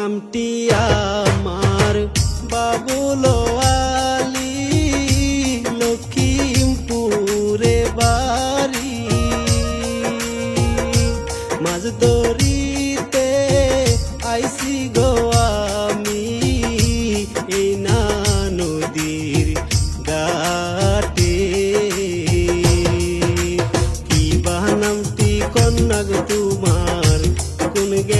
নামটি আমার বাবুল আলী লক্ষ্মীমপুরে বাড়ি। মাঝ দরিতে আইসি গো আমি এই না নদীর গাটে কি বা নামটি কন্যা গো তোমার, কোন গে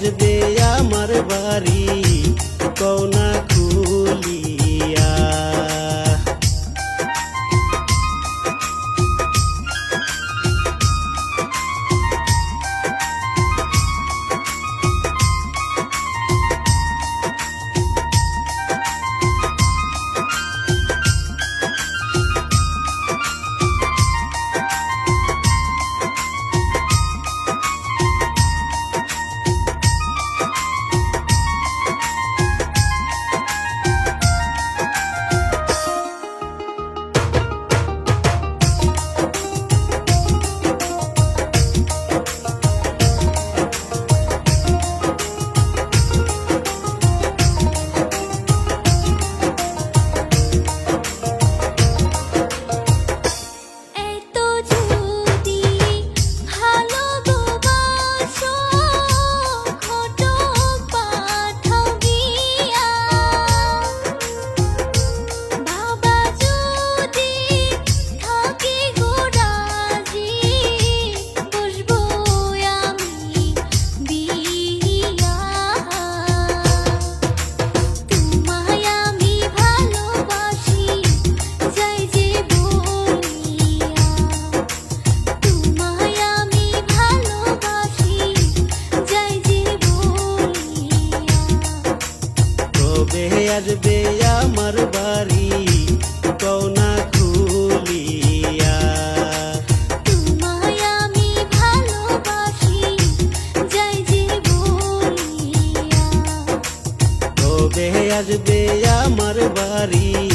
দে আমার বাড়ি কৌনা খুলি। দেহে আসবে আমার বাড়ি।